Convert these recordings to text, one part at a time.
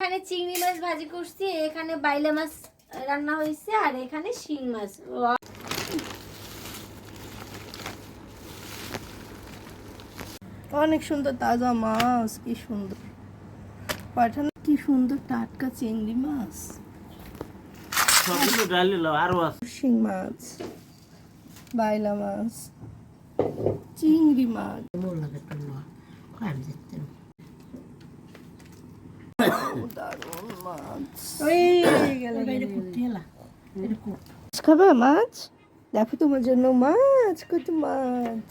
এখানে চিংড়ি মাছ ভাজি করছি এখানে বাইলা মাছ রান্না হয়েছে আর এখানে শিং মাছ। অনেক সুন্দর তাজা মাছ কি সুন্দর। পাঠানো কি সুন্দর টাটকা চিংড়ি মাছ। শিং মাছ বাইলা মাছ চিংড়ি মাছ। মাছ খাবে মাছ? দেখো তোমার জন্য মাছ, কত মাছ।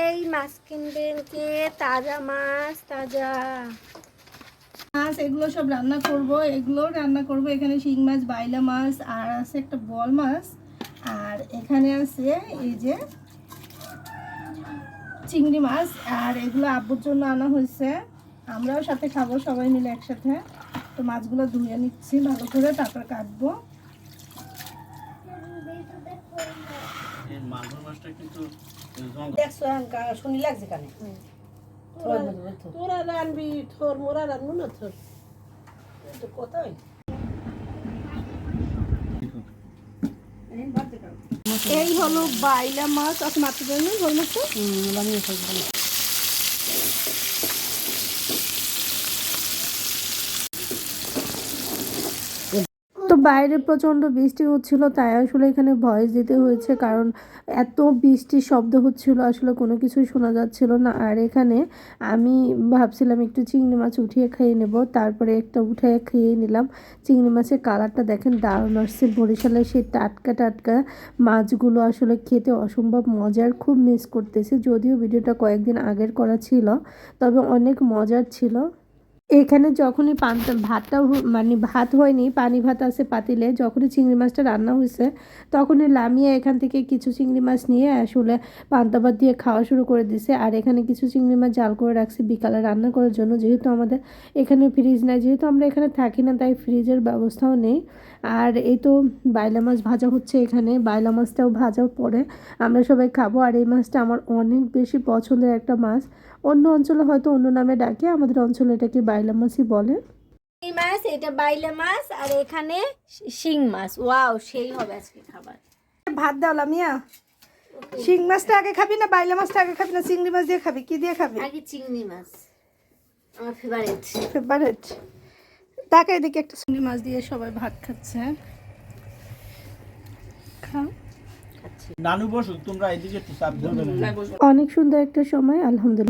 এই মাছ কিনবেন কে? তাজা মাছ, তাজা। মাছ এগুলো সব রান্না করব। এগুলো রান্না করব। এখানে শিং মাছ বাইলা মাছ আর আছে একটা বল মাছ। আর এখানে আছে এই যে চিংড়ি মাছ আর এগুলো আব্বুর জন্য আনা হয়েছে। আমরাও সাথে খাব সবাই মিলে একসাথে। তো মাছগুলো ধুয়ে নিচ্ছি ভালো করে তারপর কাটবো। দেখছ শুনি লাগছে কানে? তোরা রানবি থোর মোরা রানবো না থোর তো কোথায়? এই হলো বাইলা মাছ মাছ জন্য বল মাছটা তো বাইরে প্রচণ্ড বৃষ্টি হচ্ছিল, তাই আসলে এখানে ভয়েস দিতে হয়েছে, কারণ এত বৃষ্টির শব্দ হচ্ছিল, আসলে কোনো কিছুই শোনা যাচ্ছিল না। আর এখানে আমি ভাবছিলাম একটু চিংড়ি মাছ উঠিয়ে খেয়ে নেব, তারপরে একটা উঠে খেয়ে নিলাম। চিংড়ি মাছের কালারটা দেখেন দারুণ আসছে, বরিশালের সেই টাটকা টাটকা মাছগুলো আসলে খেতে অসম্ভব মজার, খুব মিস করতেছে। যদিও ভিডিওটা কয়েকদিন আগের করা ছিল, তবে অনেক মজার ছিল। এখানে যখনই পান্তা, ভাতটা হ- মানে ভাত হয়নি, পানি ভাত আছে পাতিলে, যখনই চিংড়ি মাছটা রান্না হয়েছে তখনই লামিয়ে এখান থেকে কিছু চিংড়ি মাছ নিয়ে আসলে পান্তা ভাত দিয়ে খাওয়া শুরু করে দিছে। আর এখানে কিছু চিংড়ি মাছ জাল করে রাখছি বিকালে রান্না করার জন্য, যেহেতু আমাদের এখানে ফ্রিজ নাই, যেহেতু আমরা এখানে থাকি না, তাই ফ্রিজের ব্যবস্থাও নেই। আর এই তো বাইলা মাছ ভাজা হচ্ছে এখানে, বাইলা মাছটাও ভাজাও পরে আমরা সবাই খাব। আর এই মাছটা আমার অনেক বেশি পছন্দের একটা মাছ। অন্য অঞ্চলে হয়তো অন্য নামে ডাকে আমাদের অঞ্চলে এটাকে বাইলা মাছই বলে। এই মাছ এটা বাইলা মাছ আর এখানে শি- মাছ। ওয়াও সেই হবে আজকে খাবার। ভাত দাও লামিয়া শিং মাছটা আগে খাবি না বাইলা মাছটা আগে খাবি না চিংড়ি মাছ দিয়ে খাবি? কি দিয়ে খাবি? আগে চিংড়ি মাছ। আমার ফেভারিট ফেভারেট তাকে এদিকে একটা চিংড়ি মাছ দিয়ে সবাই ভাত খাচ্ছে। খাও। নানু বসো তোমরা এদিকে একটু চাপ অনেক সুন্দর একটা সময় আলহামদুলিল্লাহ।